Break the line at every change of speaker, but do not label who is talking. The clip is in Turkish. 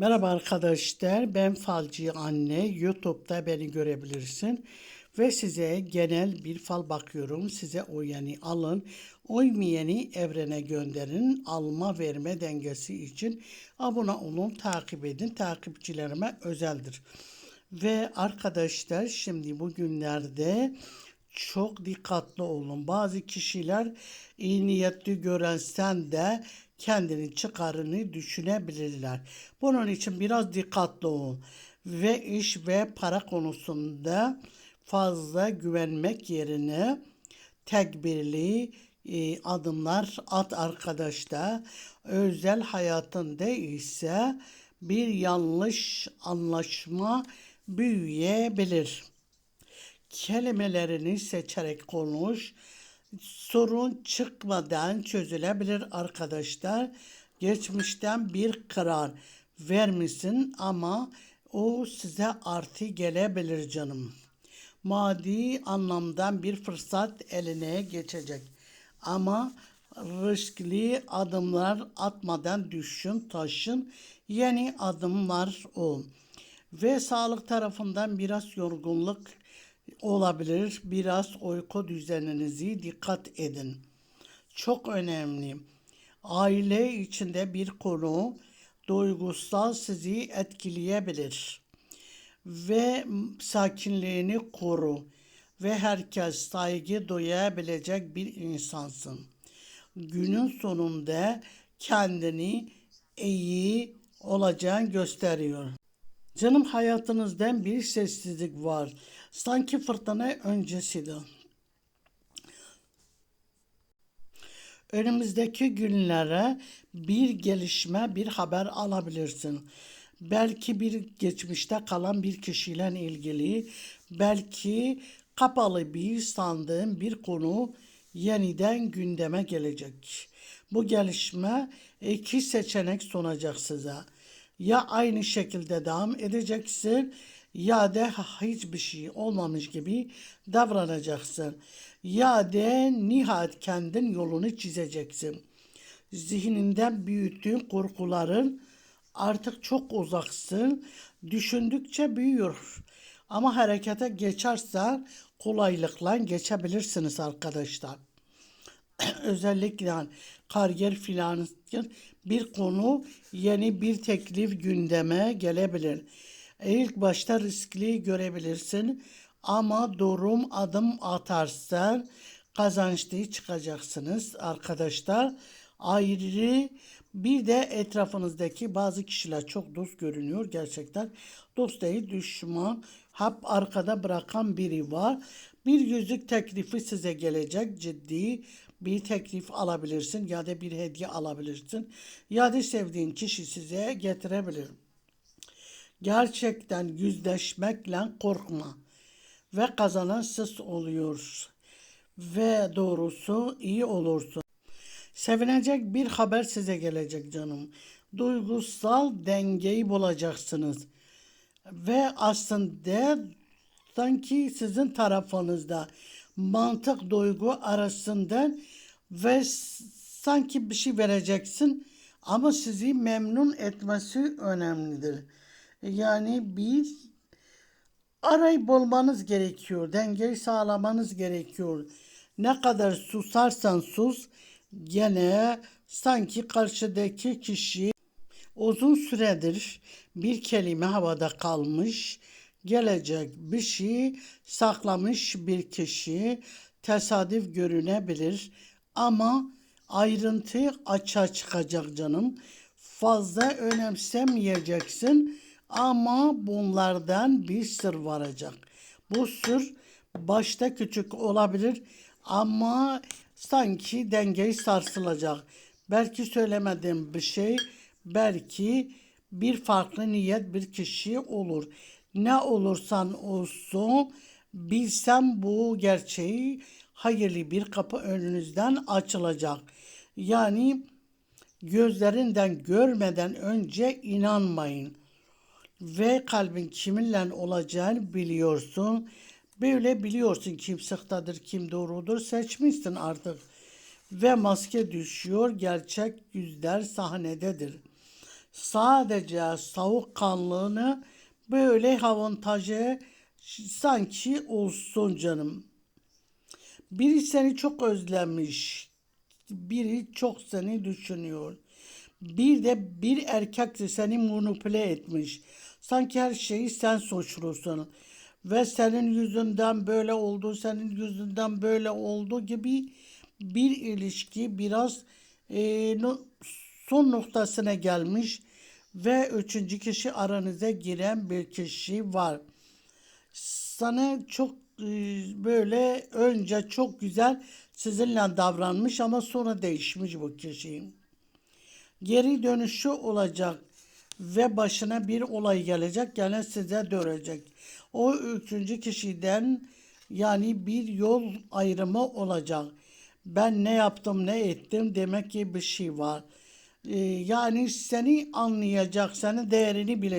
Merhaba arkadaşlar, ben Falcı Anne. YouTube'da beni görebilirsin. Ve size genel bir fal bakıyorum. Size uyanı alın. Uymayanı evrene gönderin. Alma verme dengesi için abone olun, takip edin. Takipçilerime özeldir. Ve arkadaşlar şimdi bugünlerde çok dikkatli olun. Bazı kişiler iyi niyetli gören sen de kendini çıkarını düşünebilirler. Bunun için biraz dikkatli olun. Ve iş ve para konusunda fazla güvenmek yerine tedbirli e, adımlar at arkadaşlar. Özel hayatında ise bir yanlış anlaşma büyüyebilir kelimelerini seçerek konuş. Sorun çıkmadan çözülebilir arkadaşlar. Geçmişten bir karar vermişsin ama o size artı gelebilir canım. Maddi anlamdan bir fırsat eline geçecek. Ama riskli adımlar atmadan düşün, taşın. Yeni adımlar o. Ve sağlık tarafından biraz yorgunluk olabilir. Biraz uyku düzeninizi dikkat edin. Çok önemli. Aile içinde bir konu duygusal sizi etkileyebilir. Ve sakinliğini koru ve herkes saygı duyabilecek bir insansın. Günün sonunda kendini iyi olacağını gösteriyor. Canım hayatınızdan bir sessizlik var. Sanki fırtına öncesiydi. Önümüzdeki günlere bir gelişme, bir haber alabilirsin. Belki bir geçmişte kalan bir kişiyle ilgili, belki kapalı bir sandığın bir konu yeniden gündeme gelecek. Bu gelişme iki seçenek sunacak size. Ya aynı şekilde devam edeceksin ya da hiçbir şey olmamış gibi davranacaksın. Ya da nihayet kendin yolunu çizeceksin. Zihninden büyüttüğün korkuların artık çok uzaksın. Düşündükçe büyüyor. Ama harekete geçersen kolaylıkla geçebilirsiniz arkadaşlar. Özellikle kariyer filan bir konu yeni bir teklif gündeme gelebilir. İlk başta riskli görebilirsin ama durum adım atarsan kazançlı çıkacaksınız arkadaşlar. Ayrı bir de etrafınızdaki bazı kişiler çok dost görünüyor gerçekten. Dost değil düşman. Hep arkada bırakan biri var. Bir yüzük teklifi size gelecek ciddi bir teklif alabilirsin ya da bir hediye alabilirsin. Ya da sevdiğin kişi size getirebilir. Gerçekten yüzleşmekle korkma ve kazanan siz oluyor ve doğrusu iyi olursun. Sevinecek bir haber size gelecek canım. Duygusal dengeyi bulacaksınız. Ve aslında sanki sizin tarafınızda mantık duygu arasından ve sanki bir şey vereceksin ama sizi memnun etmesi önemlidir. Yani bir arayı bulmanız gerekiyor. Dengeyi sağlamanız gerekiyor. Ne kadar susarsan sus gene sanki karşıdaki kişi uzun süredir bir kelime havada kalmış, gelecek bir şey saklamış bir kişi tesadüf görünebilir ama ayrıntı açığa çıkacak canım. Fazla önemsemeyeceksin ama bunlardan bir sır varacak. Bu sır başta küçük olabilir ama sanki dengeyi sarsılacak. Belki söylemediğim bir şey, belki bir farklı niyet bir kişi olur. Ne olursan olsun bilsem bu gerçeği hayırlı bir kapı önünüzden açılacak. Yani gözlerinden görmeden önce inanmayın ve kalbin kiminle olacağını biliyorsun. Böyle biliyorsun kim sıktadır, kim doğrudur seçmişsin artık. Ve maske düşüyor, gerçek yüzler sahnededir. sadece soğukkanlığını böyle avantajı sanki olsun canım. Biri seni çok özlemiş. Biri çok seni düşünüyor. Bir de bir erkek de seni manipüle etmiş. Sanki her şeyi sen suçlusun. Ve senin yüzünden böyle oldu, senin yüzünden böyle oldu gibi bir ilişki biraz e, son noktasına gelmiş ve üçüncü kişi aranıza giren bir kişi var sana çok e, böyle önce çok güzel sizinle davranmış ama sonra değişmiş bu kişi. Geri dönüşü olacak ve başına bir olay gelecek gene size dönecek. O üçüncü kişiden yani bir yol ayrımı olacak. Ben ne yaptım ne ettim demek ki bir şey var. E, yani seni anlayacak, senin değerini bilecek.